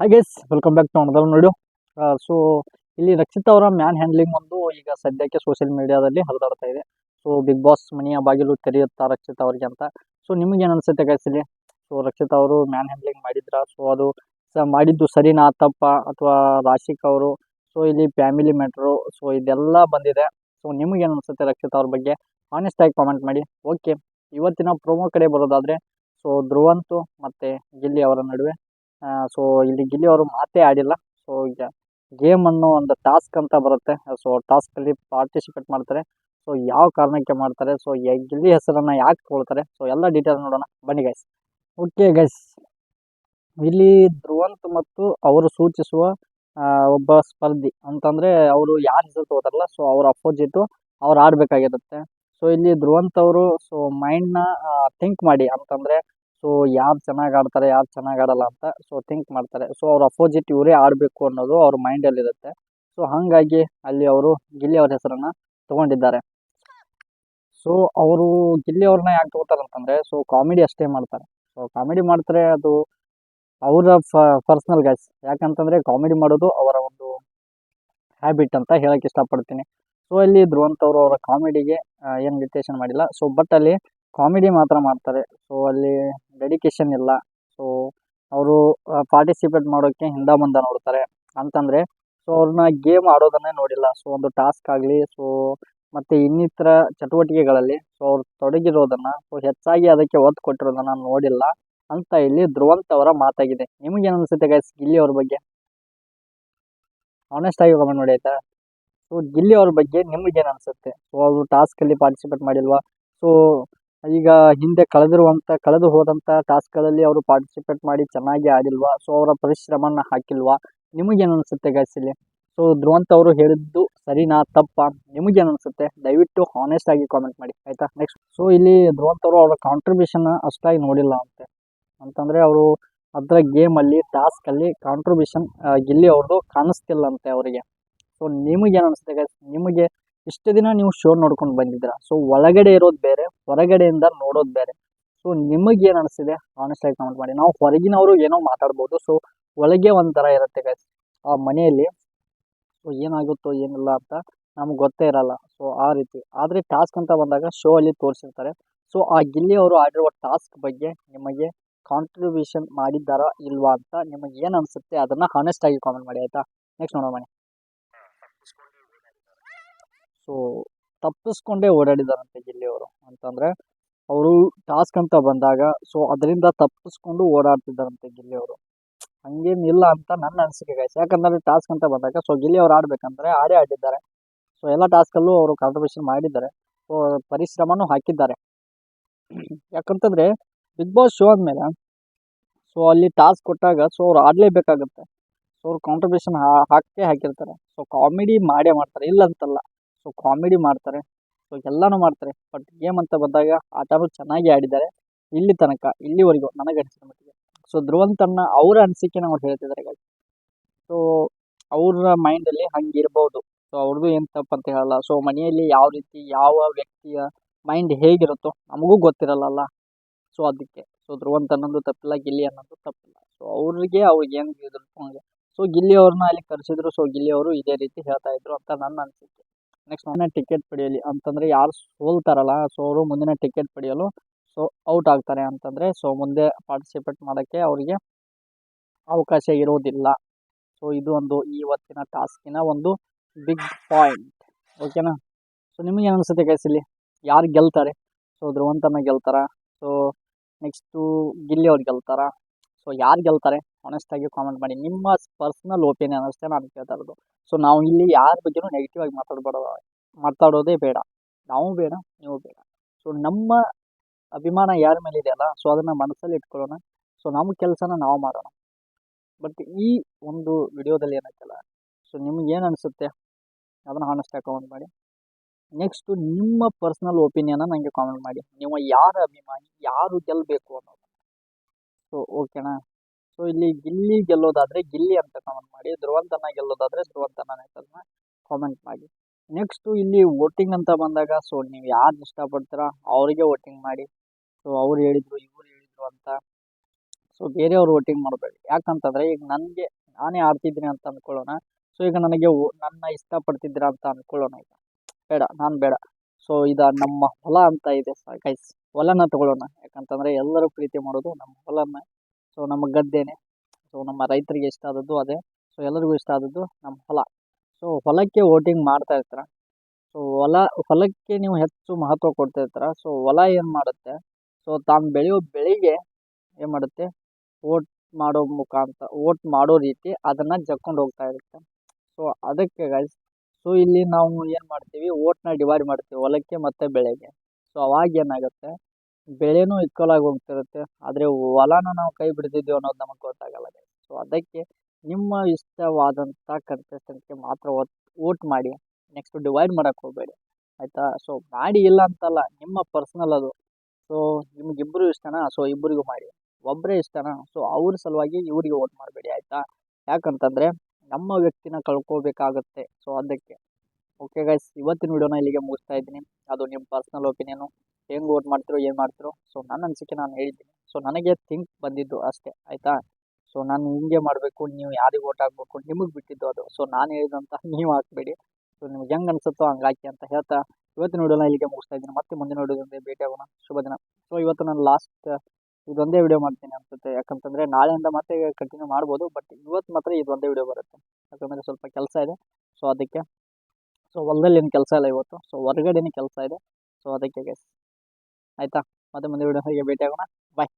Hi guys welcome back to another ನೋಡು so ಇಲ್ಲಿ ರಕ್ಷಿತ್ ಅವರ ಮ್ಯಾನ್ ಹ್ಯಾಂಡ್ಲಿಂಗ್ ಒಂದು ಈಗ ಸದ್ಯಕ್ಕೆ ಸೋಷಿಯಲ್ ಮೀಡಿಯಾದಲ್ಲಿ ಹರಿದಾಡ್ತಾ ಇದೆ. ಸೊ ಬಿಗ್ ಬಾಸ್ ಮನೆಯ ಬಾಗಿಲು ತೆರೆಯುತ್ತಾ ರಕ್ಷಿತ್ ಅವರಿಗೆ ಅಂತ. ಸೊ ನಿಮಗೇನು ಅನ್ಸುತ್ತೆ ಗೈಸ್ ಸೊ ರಕ್ಷಿತ್ ಅವರು ಮ್ಯಾನ್ ಹ್ಯಾಂಡ್ಲಿಂಗ್ ಮಾಡಿದ್ರ? ಸೊ ಅದು ಮಾಡಿದ್ದು ಸರಿನಾ, ತಪ್ಪ ಅಥವಾ ರಾಶಿಕ್ ಅವರು? ಸೊ ಇಲ್ಲಿ ಫ್ಯಾಮಿಲಿ ಮ್ಯಾಟ್ರು ಸೊ ಇದೆಲ್ಲ ಬಂದಿದೆ. ಸೊ ನಿಮಗೇನು ಅನ್ಸುತ್ತೆ ರಕ್ಷಿತ್ ಅವ್ರ ಬಗ್ಗೆ? ಆನೆಸ್ಟ್ ಆಗಿ ಕಾಮೆಂಟ್ ಮಾಡಿ. ಓಕೆ ಇವತ್ತಿನ ಪ್ರೋಮೋ ಕಡೆ ಬರೋದಾದರೆ ಸೊ ಧ್ರುವಂತು ಮತ್ತು ಗಿಲ್ಲಿ ಅವರ ನಡುವೆ ಸೊ ಇಲ್ಲಿ ಗಿಲ್ಲಿ ಅವರು ಮಾತೇ ಆಡಿಲ್ಲ. ಸೊ ಈಗ ಗೇಮ್ ಅನ್ನೋ ಒಂದು ಟಾಸ್ಕ್ ಅಂತ ಬರುತ್ತೆ. ಸೊ ಟಾಸ್ಕಲ್ಲಿ ಪಾರ್ಟಿಸಿಪೇಟ್ ಮಾಡ್ತಾರೆ. ಸೊ ಯಾವ ಕಾರಣಕ್ಕೆ ಮಾಡ್ತಾರೆ? ಸೊ ಗಿಲ್ಲಿ ಹೆಸರನ್ನು ಯಾಕೆ ತಗೊಳ್ತಾರೆ? ಸೊ ಎಲ್ಲ ಡೀಟೇಲ್ ನೋಡೋಣ. ಬನ್ನಿ ಗೈಸ್ ಓಕೆ ಗೈಸ್ ಇಲ್ಲಿ ಧ್ರುವಂತ್ ಮತ್ತು ಅವರು ಸೂಚಿಸುವ ಒಬ್ಬ ಸ್ಪರ್ಧಿ ಅಂತಂದರೆ ಅವರು ಯಾರು ಹೆಸರು ತಗೋತಾರಲ್ಲ? ಸೊ ಅವ್ರ ಅಪೋಸಿಟು ಅವ್ರು ಆಡಬೇಕಾಗಿರುತ್ತೆ. ಸೊ ಇಲ್ಲಿ ಧ್ರುವಂತ್ ಅವರು ಸೊ ಮೈಂಡ್ನ ಥಿಂಕ್ ಮಾಡಿ ಅಂತಂದರೆ ಸೊ ಯಾರು ಚೆನ್ನಾಗಿ ಆಡ್ತಾರೆ, ಯಾರು ಚೆನ್ನಾಗಿ ಆಡಲ್ಲ ಅಂತ ಸೊ ಥಿಂಕ್ ಮಾಡ್ತಾರೆ. ಸೊ ಅವ್ರ ಅಪೋಸಿಟ್ ಇವರೇ ಆಡಬೇಕು ಅನ್ನೋದು ಅವ್ರ ಮೈಂಡಲ್ಲಿ ಇರುತ್ತೆ ಸೊ ಹಾಗಾಗಿ ಅಲ್ಲಿ ಅವರು ಗಿಲ್ಲಿ ಅವ್ರ ಹೆಸರನ್ನು ತಗೊಂಡಿದ್ದಾರೆ. ಸೊ ಅವರು ಗಿಲ್ಲಿ ಅವ್ರನ್ನ ಯಾಕೆ ತಗೋತಾರೆ ಅಂತಂದರೆ ಸೊ ಕಾಮಿಡಿ ಅಷ್ಟೇ ಮಾಡ್ತಾರೆ. ಸೊ ಕಾಮಿಡಿ ಮಾಡ್ತಾರೆ ಅದು ಅವರ ಪರ್ಸ್ನಲ್ ಗೈಸ್ ಯಾಕಂತಂದರೆ ಕಾಮಿಡಿ ಮಾಡೋದು ಅವರ ಒಂದು ಹ್ಯಾಬಿಟ್ ಅಂತ ಹೇಳಕ್ಕೆ ಇಷ್ಟಪಡ್ತೀನಿ. ಸೊ ಅಲ್ಲಿ ಧ್ರುವಂತ್ ಅವರು ಅವರ ಕಾಮಿಡಿಗೆ ಏನು ಲಿಟೇಷನ್ ಮಾಡಿಲ್ಲ. ಸೊ ಬಟ್ ಅಲ್ಲಿ ಕಾಮಿಡಿ ಮಾತ್ರ ಮಾಡ್ತಾರೆ. ಸೊ ಅಲ್ಲಿ ಡೆಡಿಕೇಶನ್ ಇಲ್ಲ. ಸೊ ಅವರು ಪಾರ್ಟಿಸಿಪೇಟ್ ಮಾಡೋಕ್ಕೆ ಹಿಂದ ಮುಂದೆ ನೋಡ್ತಾರೆ. ಅಂತಂದರೆ ಸೊ ಅವ್ರನ್ನ ಗೇಮ್ ಆಡೋದನ್ನೇ ನೋಡಿಲ್ಲ. ಸೊ ಒಂದು ಟಾಸ್ಕ್ ಆಗಲಿ ಸೊ ಮತ್ತು ಇನ್ನಿತರ ಚಟುವಟಿಕೆಗಳಲ್ಲಿ ಸೊ ಅವ್ರು ತೊಡಗಿರೋದನ್ನು ಸೊ ಹೆಚ್ಚಾಗಿ ಅದಕ್ಕೆ ಒತ್ತು ಕೊಟ್ಟಿರೋದನ್ನು ನೋಡಿಲ್ಲ. ಅಂತ ಇಲ್ಲಿ ಧ್ರುವಂತ್ ಅವರ ಮಾತಾಗಿದೆ. ನಿಮಗೇನು ಅನಿಸುತ್ತೆ ಗೈಸ್ ಗಿಲ್ಲಿ ಅವ್ರ ಬಗ್ಗೆ? ಆನೆಸ್ಟ್ ಆಗಿ ಕಮೆಂಟ್ ನೋಡಿ ಆಯ್ತಾ? ಸೊ ಗಿಲ್ಲಿ ಅವ್ರ ಬಗ್ಗೆ ನಿಮಗೇನು ಅನಿಸುತ್ತೆ? ಸೊ ಅವರು ಟಾಸ್ಕಲ್ಲಿ ಪಾರ್ಟಿಸಿಪೇಟ್ ಮಾಡಿಲ್ವಾ? ಸೊ ಈಗ ಹಿಂದೆ ಕಳೆದಿರುವಂಥ, ಕಳೆದು ಹೋದಂಥ ಟಾಸ್ಕ್ಗಳಲ್ಲಿ ಅವರು ಪಾರ್ಟಿಸಿಪೇಟ್ ಮಾಡಿ ಚೆನ್ನಾಗಿ ಆಡಿಲ್ವಾ ಸೊ ಅವರ ಪರಿಶ್ರಮನ ಹಾಕಿಲ್ವಾ? ನಿಮಗೇನು ಅನಿಸುತ್ತೆ ಗೈಸ್ ಇಲ್ಲಿ? ಸೊ ಧ್ರುವಂತ ಅವರು ಹೇಳಿದ್ದು ಸರಿನಾ, ತಪ್ಪ? ನಿಮಗೇನು ಅನಿಸುತ್ತೆ? ದಯವಿಟ್ಟು ಹಾನೆಸ್ಟ್ ಆಗಿ ಕಾಮೆಂಟ್ ಮಾಡಿ, ಆಯಿತಾ? ನೆಕ್ಸ್ಟ್ ಸೊ ಇಲ್ಲಿ ಧ್ರುವಂತ ಅವರು ಅವರ ಕಾಂಟ್ರಿಬ್ಯೂಷನ್ ಅಷ್ಟಾಗಿ ನೋಡಿಲ್ಲ ಅಂತೆ. ಅಂತಂದರೆ ಅವರು ಅದರ ಗೇಮಲ್ಲಿ ಟಾಸ್ಕಲ್ಲಿ ಕಾಂಟ್ರಿಬ್ಯೂಷನ್ ಇಲ್ಲಿ ಅವ್ರದ್ದು ಕಾಣಿಸ್ತಿಲ್ಲ ಅಂತೆ ಅವರಿಗೆ. ಸೊ ನಿಮಗೇನು ಅನಿಸುತ್ತೆ ಗಾಯಸ್ ನಿಮಗೆ ಇಷ್ಟು ದಿನ ನೀವು ಶೋ ನೋಡ್ಕೊಂಡು ಬಂದಿದ್ದೀರಾ? ಸೊ ಒಳಗಡೆ ಇರೋದು ಬೇರೆ, ಹೊರಗಡೆಯಿಂದ ನೋಡೋದು ಬೇರೆ. ಸೊ ನಿಮಗೇನು ಅನಿಸ್ತಿದೆ? ಆನೆಸ್ಟಾಗಿ ಕಮೆಂಟ್ ಮಾಡಿ. ನಾವು ಹೊರಗಿನವರು ಏನೋ ಮಾತಾಡ್ಬೋದು. ಸೊ ಒಳಗೆ ಒಂಥರ ಇರುತ್ತೆ ಗೈಸ್ ಆ ಮನೆಯಲ್ಲಿ ಸೊ ಏನಾಗುತ್ತೋ ಏನಿಲ್ಲ ಅಂತ ನಮ್ಗೆ ಗೊತ್ತೇ ಇರಲ್ಲ. ಸೊ ಆ ರೀತಿ. ಆದರೆ ಟಾಸ್ಕ್ ಅಂತ ಬಂದಾಗ ಶೋ ಅಲ್ಲಿ ತೋರಿಸಿರ್ತಾರೆ. ಸೊ ಆ ಗಿಲ್ಲಿ ಅವರು ಆಡಿರುವ ಟಾಸ್ಕ್ ಬಗ್ಗೆ ನಿಮಗೆ ಕಾಂಟ್ರಿಬ್ಯೂಷನ್ ಮಾಡಿದ್ದಾರಾ ಇಲ್ವಾ ಅಂತ ನಿಮಗೆ ಏನು ಅನಿಸುತ್ತೆ? ಅದನ್ನು ಹಾನೆಸ್ಟ್ ಆಗಿ ಕಾಮೆಂಟ್ ಮಾಡಿ, ಆಯಿತಾ? ನೆಕ್ಸ್ಟ್ ನೋಡೋಣ ಬನ್ನಿ. ಸೊ ತಪ್ಪಿಸ್ಕೊಂಡೇ ಓಡಾಡಿದಾರಂತೆ ಗಿಲ್ಲಿಯವರು ಅಂತಂದರೆ ಅವರು ಟಾಸ್ಕ್ ಅಂತ ಬಂದಾಗ ಸೊ ಅದರಿಂದ ತಪ್ಪಿಸ್ಕೊಂಡು ಓಡಾಡ್ತಿದ್ದಾರಂತೆ ಗಿಲ್ಲಿಯವರು ಹಂಗೇನಿಲ್ಲ ಅಂತ ನನ್ನ ಅನಿಸಿಕೆ ಗೈಸ್ ಯಾಕಂದರೆ ಟಾಸ್ಕ್ ಅಂತ ಬಂದಾಗ ಸೊ ಗಿಲ್ಲಿ ಅವ್ರು ಆಡಬೇಕಂದ್ರೆ ಆಡೇ ಆಡಿದ್ದಾರೆ. ಸೊ ಎಲ್ಲ ಟಾಸ್ಕಲ್ಲೂ ಅವರು ಕಾಂಟ್ರಿಬ್ಯೂಷನ್ ಮಾಡಿದ್ದಾರೆ. ಸೊ ಪರಿಶ್ರಮನೂ ಹಾಕಿದ್ದಾರೆ. ಯಾಕಂತಂದರೆ ಬಿಗ್ ಬಾಸ್ ಶೋ ಆದಮೇಲೆ ಸೊ ಅಲ್ಲಿ ಟಾಸ್ಕ್ ಕೊಟ್ಟಾಗ ಸೊ ಅವ್ರು ಆಡಲೇಬೇಕಾಗುತ್ತೆ. ಸೊ ಅವ್ರು ಕಾಂಟ್ರಿಬ್ಯೂಷನ್ ಹಾಕೇ ಹಾಕಿರ್ತಾರೆ. ಸೊ ಕಾಮಿಡಿ ಮಾಡೇ ಮಾಡ್ತಾರೆ. ಇಲ್ಲ ಅಂತಲ್ಲ. ಸೊ ಕಾಮಿಡಿ ಮಾಡ್ತಾರೆ. ಸೊ ಎಲ್ಲನೂ ಮಾಡ್ತಾರೆ. ಬಟ್ ಗೇಮ್ ಅಂತ ಬಂದಾಗ ಆಟನೂ ಚೆನ್ನಾಗಿ ಆಡಿದ್ದಾರೆ. ಇಲ್ಲಿ ತನಕ, ಇಲ್ಲಿವರೆಗೂ ನನಗೆ ಅನಿಸಿದ ಮಟ್ಟಿಗೆ. ಸೊ ಧ್ರುವಂತನ್ನ ಅವರ ಅನಿಸಿಕೆನ ಅವ್ರು ಹೇಳ್ತಿದ್ದಾರೆ guys. ಸೊ ಅವರ ಮೈಂಡಲ್ಲಿ ಹಂಗಿರ್ಬೋದು. ಸೊ ಅವ್ರದ್ದು ಏನು ತಪ್ಪು ಅಂತ ಹೇಳಲ್ಲ. ಸೊ ಮನೆಯಲ್ಲಿ ಯಾವ ರೀತಿ, ಯಾವ ವ್ಯಕ್ತಿಯ ಮೈಂಡ್ ಹೇಗಿರುತ್ತೋ ನಮಗೂ ಗೊತ್ತಿರಲ್ಲ ಸೊ ಅದಕ್ಕೆ. ಸೊ ಧ್ರುವಂತ ಅನ್ನೋದು ತಪ್ಪಿಲ್ಲ, ಗಿಲ್ಲಿ ಅನ್ನೋದು ತಪ್ಪಿಲ್ಲ. ಸೊ ಅವ್ರಿಗೆ ಅವ್ರಿಗೆ ಏನು ಹಂಗೆ ಸೊ ಗಿಲ್ಲಿ ಅವ್ರನ್ನ ಅಲ್ಲಿ ಕರೆಸಿದ್ರು. ಸೊ ಗಿಲ್ಲಿ ಅವರು ಇದೇ ರೀತಿ ಹೇಳ್ತಾ ಇದ್ರು ಅಂತ ನನ್ನ ಅನಿಸಿಕೆ. ನೆಕ್ಸ್ಟ್ ಮುಂದಿನ ಟಿಕೆಟ್ ಪಡೆಯಲಿ ಅಂತಂದರೆ ಯಾರು ಸೋಲ್ತಾರಲ್ಲ ಸೊ ಅವರು ಮುಂದಿನ ಟಿಕೆಟ್ ಪಡೆಯಲು ಸೊ ಔಟ್ ಆಗ್ತಾರೆ ಅಂತಂದರೆ ಸೊ ಮುಂದೆ ಪಾರ್ಟಿಸಿಪೇಟ್ ಮಾಡೋಕ್ಕೆ ಅವರಿಗೆ ಅವಕಾಶ ಇರೋದಿಲ್ಲ. ಸೊ ಇದು ಒಂದು ಇವತ್ತಿನ ಟಾಸ್ಕಿನ ಒಂದು ಬಿಗ್ ಪಾಯಿಂಟ್ ಓಕೆನಾ ಸೊ ನಿಮಗೆ ಅನಿಸುತ್ತೆ ಗೈಸ್ ಇಲ್ಲಿ? ಯಾರು ಗೆಲ್ತಾರೆ? ಸೊ ಧ್ರುವಂತನ ಗೆಲ್ತಾರ? ಸೊ ನೆಕ್ಸ್ಟು ಗಿಲ್ಲಿ ಅವ್ರು ಗೆಲ್ತಾರ? ಸೊ ಯಾರು ಗೆಲ್ತಾರೆ? ಆನೆಸ್ಟಾಗಿ ಕಾಮೆಂಟ್ ಮಾಡಿ. ನಿಮ್ಮ ಪರ್ಸ್ನಲ್ ಒಪಿನಿಯನ್ ಅಷ್ಟೇ ನಾನು ಕೇಳ್ತಾ ಇರೋದು. ಸೊ ನಾವು ಇಲ್ಲಿ ಯಾರ ಬಗ್ಗೆನೂ ನೆಗೆಟಿವ್ ಆಗಿ ಮಾತಾಡಬೇಡ ಮಾತಾಡೋದೇ ಬೇಡ. ನಾವು ಬೇಡ, ನೀವು ಬೇಡ. ಸೊ ನಮ್ಮ ಅಭಿಮಾನ ಯಾರ ಮೇಲೆ ಇದೆಯಲ್ಲ ಸೊ ಅದನ್ನು ಮನಸ್ಸಲ್ಲಿ ಇಟ್ಕೊಳ್ಳೋಣ. ಸೊ ನಮ್ಮ ಕೆಲಸನ ನಾವು ಮಾಡೋಣ. ಬಟ್ ಈ ಒಂದು ವಿಡಿಯೋದಲ್ಲಿ ಏನಕ್ಕಲ್ಲ ಸೊ ನಿಮ್ಗೆ ಏನು ಅನಿಸುತ್ತೆ, ಅದನ್ನು ಆನೆಸ್ಟಾಗಿ ಕಾಮೆಂಟ್ ಮಾಡಿ. ನೆಕ್ಸ್ಟು ನಿಮ್ಮ ಪರ್ಸ್ನಲ್ ಒಪಿನಿಯನ್ನ ನನಗೆ ಕಾಮೆಂಟ್ ಮಾಡಿ. ನೀವು ಯಾರ ಅಭಿಮಾನಿ, ಯಾರು ಗೆಲ್ಲಬೇಕು ಅನ್ನೋದು ಸೊ ಓಕೆನಾ ಸೊ ಇಲ್ಲಿ ಗಿಲ್ಲಿ ಗೆಲ್ಲೋದಾದ್ರೆ ಗಿಲ್ಲಿ ಅಂತ ಕಾಮೆಂಟ್ ಮಾಡಿ, ಧ್ರುವಂತನ ಗೆಲ್ಲೋದಾದ್ರೆ ಧ್ರುವಂತನ ಹೆಸರನ್ನ ಕಾಮೆಂಟ್ ಮಾಡಿ. ನೆಕ್ಸ್ಟು ಇಲ್ಲಿ ವೋಟಿಂಗ್ ಅಂತ ಬಂದಾಗ ಸೊ ನೀವು ಯಾರು ಇಷ್ಟಪಡ್ತೀರಾ, ಅವರಿಗೆ ವೋಟಿಂಗ್ ಮಾಡಿ. ಸೊ ಅವ್ರು ಹೇಳಿದ್ರು, ಇವ್ರು ಹೇಳಿದ್ರು ಅಂತ. ಸೊ ಬೇರೆಯವ್ರು ವೋಟಿಂಗ್ ಮಾಡಬೇಡಿ. ಯಾಕಂತಂದ್ರೆ ಈಗ ನನಗೆ, ನಾನೇ ಆಡ್ತಿದ್ದೀನಿ ಅಂತ ಅಂದ್ಕೊಳ್ಳೋಣ ಸೊ ಈಗ ನನಗೆ ನನ್ನ ಇಷ್ಟಪಡ್ತಿದ್ದೀರಾ ಅಂತ ಅಂದ್ಕೊಳ್ಳೋಣ ಈಗ. ಬೇಡ, ನಾನು ಬೇಡ. ಸೊ ಇದು ನಮ್ಮ ಹೊಲ ಅಂತ ಇದೆ ಗೈಸ್ ಹೊಲನ ತಗೊಳ್ಳೋಣ. ಯಾಕಂತಂದ್ರೆ ಎಲ್ಲರೂ ಪ್ರೀತಿ ಮಾಡೋದು ನಮ್ಮ ಹೊಲನ. ಸೊ ನಮ್ಮ ಗದ್ದೆನೆ. ಸೊ ನಮ್ಮ ರೈತರಿಗೆ ಇಷ್ಟ ಆದದ್ದು ಅದೇ. ಸೊ ಎಲ್ಲರಿಗೂ ಇಷ್ಟ ಆದದ್ದು ನಮ್ಮ ಹೊಲ. ಸೊ ಹೊಲಕ್ಕೆ ವೋಟಿಂಗ್ ಮಾಡ್ತಾ ಇರ್ತಾರೆ? ಸೊ ಹೊಲ, ಹೊಲಕ್ಕೆ ನೀವು ಹೆಚ್ಚು ಮಹತ್ವ ಕೊಡ್ತಾ ಇರ್ತೀರ? ಸೊ ಹೊಲ ಏನು ಮಾಡುತ್ತೆ? ಸೊ ತಾನು ಬೆಳೆಯೋ ಬೆಳೆಗೆ ಏನು ಮಾಡುತ್ತೆ? ವೋಟ್ ಮಾಡೋ ಮುಖಾಂತರ ವೋಟ್ ಮಾಡೋ ರೀತಿ ಅದನ್ನು ಜಕ್ಕೊಂಡು ಹೋಗ್ತಾ ಇರುತ್ತೆ. ಸೊ ಅದಕ್ಕೆ ಗಾಯ್ಸ್ ಸೊ ಇಲ್ಲಿ ನಾವು ಏನು ಮಾಡ್ತೀವಿ? ವೋಟ್ನ ಡಿವೈಡ್ ಮಾಡ್ತೀವಿ, ಹೊಲಕ್ಕೆ ಮತ್ತು ಬೆಳೆಗೆ. ಸೊ ಅವಾಗ ಏನಾಗುತ್ತೆ? ಬೆಳೆನೂ ಇಕ್ವಲಾಗಿ ಹೋಗ್ತಿರುತ್ತೆ. ಆದರೆ ಹೊಲನ ನಾವು ಕೈ ಬಿಡ್ತಿದ್ದೀವಿ ಅನ್ನೋದು ನಮಗೆ ಗೊತ್ತಾಗಲ್ಲ ಸೊ ಅದಕ್ಕೆ ನಿಮ್ಮ ಇಷ್ಟವಾದಂಥ ಕಂಟೆಸ್ಟೆಂಟ್ಗೆ ಮಾತ್ರ ವೋಟ್ ಮಾಡಿ. ನೆಕ್ಸ್ಟ್ ಡಿವೈಡ್ ಮಾಡೋಕ್ಕೆ ಹೋಗಬೇಡಿ. ಆಯಿತಾ? ಸೊ ಮಾಡಿ ಇಲ್ಲ ಅಂತಲ್ಲ, ನಿಮ್ಮ ಪರ್ಸ್ನಲ್ ಅದು. ಸೊ ನಿಮಗಿಬ್ಬರು ಇಷ್ಟನಾ? ಸೊ ಇಬ್ಬರಿಗೂ ಮಾಡಿ. ಒಬ್ಬರೇ ಇಷ್ಟನಾ? ಸೊ ಅವ್ರ ಸಲುವಾಗಿ ಇವರಿಗೆ ವೋಟ್ ಮಾಡಬೇಡಿ, ಆಯಿತಾ? ಯಾಕಂತಂದರೆ ನಮ್ಮ ವ್ಯಕ್ತಿನ ಕಳ್ಕೋಬೇಕಾಗುತ್ತೆ. ಸೊ ಅದಕ್ಕೆ. ಓಕೆ ಗೈಸ್ ಇವತ್ತಿನ ವಿಡಿಯೋನ ಇಲ್ಲಿಗೆ ಮುಗಿಸ್ತಾ ಇದ್ದೀನಿ. ಅದು ನಿಮ್ಮ ಪರ್ಸ್ನಲ್ ಒಪಿನಿಯನು ಹೆಂಗೆ ವೋಟ್ ಮಾಡ್ತಿರೋ, ಏನು ಮಾಡ್ತಿರೋ. ಸೊ ನನ್ನ ಅನಿಸಿಕೆ ನಾನು ಹೇಳಿದ್ದೀನಿ ಸೊ ನನಗೆ ಥಿಂಕ್ ಬಂದಿದ್ದು ಅಷ್ಟೇ, ಆಯಿತಾ? ಸೊ ನಾನು ಹಿಂಗೆ ಮಾಡಬೇಕು, ನೀವು ಯಾರಿಗೆ ವೋಟ್ ಹಾಕ್ಬೇಕು, ನಿಮಗೆ ಬಿಟ್ಟಿದ್ದು ಅದು. ಸೊ ನಾನು ಹೇಳಿದಂತ ನೀವು ಹಾಕಬೇಡಿ. ಸೊ ನಿಮ್ಗೆ ಹೆಂಗೆ ಅನ್ಸುತ್ತೋ ಹಂಗೆ ಹಾಕಿ ಅಂತ ಹೇಳ್ತಾ ಇವತ್ತು ನೋಡೋಣ ಇಲ್ಲಿಗೆ ಮುಗಿಸ್ತಾ ಇದ್ದೀನಿ. ಮತ್ತೆ ಮುಂದೆ ವಿಡಿಯೋದೊಂದಿಗೆ ಭೇಟಿ ಆಗೋಣ. ಶುಭ ದಿನ. ಸೊ ಇವತ್ತು ನಾನು ಲಾಸ್ಟ್ ಇದೊಂದೇ ವಿಡಿಯೋ ಮಾಡ್ತೀನಿ ಅನ್ಸುತ್ತೆ. ಯಾಕಂತಂದರೆ ನಾಳೆಯಿಂದ ಮತ್ತೆ ಕಂಟಿನ್ಯೂ ಮಾಡ್ಬೋದು ಬಟ್ ಇವತ್ತು ಮಾತ್ರ ಇದೊಂದೇ ವಿಡಿಯೋ ಬರುತ್ತೆ. ಯಾಕಂದರೆ ಸ್ವಲ್ಪ ಕೆಲಸ ಇದೆ. ಸೊ ಅದಕ್ಕೆ ಸೊ ಹೊಲದಲ್ಲಿ ಏನು ಕೆಲಸ ಇಲ್ಲ ಇವತ್ತು. ಸೊ ಹೊರಗಡೆನೇ ಕೆಲಸ ಇದೆ. ಸೊ ಅದಕ್ಕೆ ಗೈಸ್ ಆಯಿತಾ? ಮತ್ತೆ ಮುಂದೆ ವಿಡಿಯೋ ಭೇಟಿ ಆಗೋಣ ಬಾಯ್